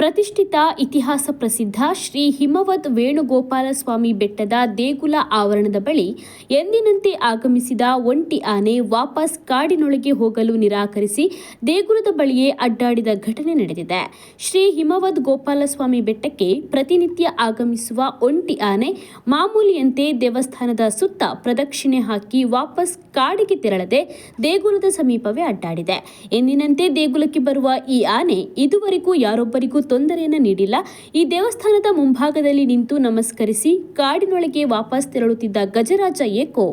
ಪ್ರತಿಷ್ಠಿತ ಇತಿಹಾಸ ಪ್ರಸಿದ್ಧ ಶ್ರೀ ಹಿಮವದ್ ವೇಣುಗೋಪಾಲ ಸ್ವಾಮಿ ಬೆಟ್ಟದ ದೇಗುಲ ಆವರಣದ ಬಳಿ ಎಂದಿನಂತೆ ಆಗಮಿಸಿದ ಒಂಟಿ ಆನೆ ವಾಪಸ್ ಕಾಡಿನೊಳಗೆ ಹೋಗಲು ನಿರಾಕರಿಸಿ ದೇಗುಲದ ಬಳಿಯೇ ಅಡ್ಡಾಡಿದ ಘಟನೆ ನಡೆದಿದೆ. ಶ್ರೀ ಹಿಮವದ್ ಗೋಪಾಲಸ್ವಾಮಿ ಬೆಟ್ಟಕ್ಕೆ ಪ್ರತಿನಿತ್ಯ ಆಗಮಿಸುವ ಒಂಟಿ ಆನೆ ಮಾಮೂಲಿಯಂತೆ ದೇವಸ್ಥಾನದ ಸುತ್ತ ಪ್ರದಕ್ಷಿಣೆ ಹಾಕಿ ವಾಪಸ್ ಕಾಡಿಗೆ ತೆರಳದೆ ದೇಗುಲದ ಸಮೀಪವೇ ಅಡ್ಡಾಡಿದೆ. ಎಂದಿನಂತೆ ದೇಗುಲಕ್ಕೆ ಬರುವ ಈ ಆನೆ ಇದುವರೆಗೂ ಯಾರೊಬ್ಬರಿಗೂ ತೊಂದರೆಯನ್ನ ನೀಡಿಲ್ಲ. ಈ ದೇವಸ್ಥಾನದ ಮುಂಭಾಗದಲ್ಲಿ ನಿಂತು ನಮಸ್ಕರಿಸಿ ಕಾಡಿನೊಳಗೆ ವಾಪಸ್ ತೆರಳುತ್ತಿದ್ದ ಗಜರಾಜ ಏಕೋ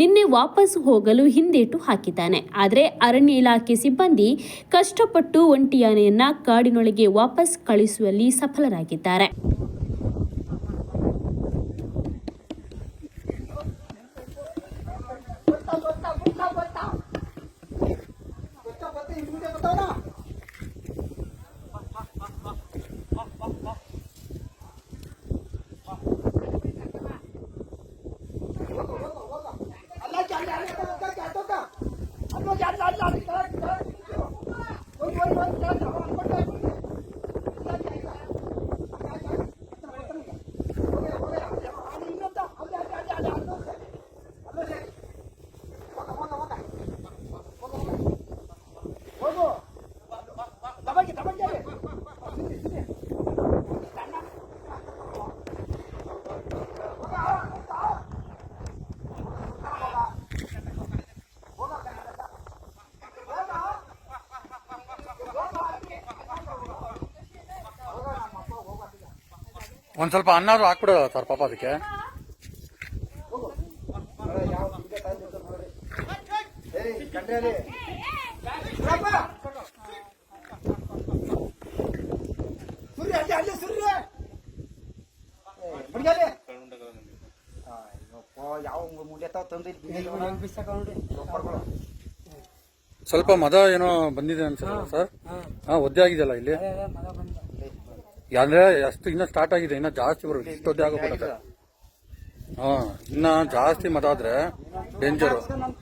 ನಿನ್ನೆ ವಾಪಸ್ ಹೋಗಲು ಹಿಂದೇಟು ಹಾಕಿದ್ದಾನೆ. ಆದರೆ ಅರಣ್ಯ ಇಲಾಖೆ ಸಿಬ್ಬಂದಿ ಕಷ್ಟಪಟ್ಟು ಒಂಟಿ ಆನೆಯನ್ನ ಕಾಡಿನೊಳಗೆ ವಾಪಸ್ ಕಳಿಸುವಲ್ಲಿ ಸಫಲರಾಗಿದ್ದಾರೆ. ¡Aguantando! ಒಂದ್ ಸ್ವಲ್ಪ ಅನ್ನಾರು ಹಾಕ್ಬಿಡು ಸರ್ ಪಾಪ ಅದಕ್ಕೆ. ಸ್ವಲ್ಪ ಮದ ಏನೋ ಬಂದಿದೆ ಅನ್ಸಲ್ಲ ಸರ್ ಹಾ. ಒದ್ದೆ ಆಗಿದೆಯಲ್ಲ ಇಲ್ಲಿ? ಅಂದ್ರೆ ಅಷ್ಟು ಇನ್ನ ಸ್ಟಾರ್ಟ್ ಆಗಿದೆ ಇನ್ನ ಜಾಸ್ತಿ ಬರುತ್ತೆ ಇಷ್ಟು ಒದ್ದೆ ಆಗೋಗ್ಬಿಡುತ್ತೆ ಹಾ ಇನ್ನ ಜಾಸ್ತಿ ಮತ ಆದ್ರೆ ಡೇಂಜರು ನಮ್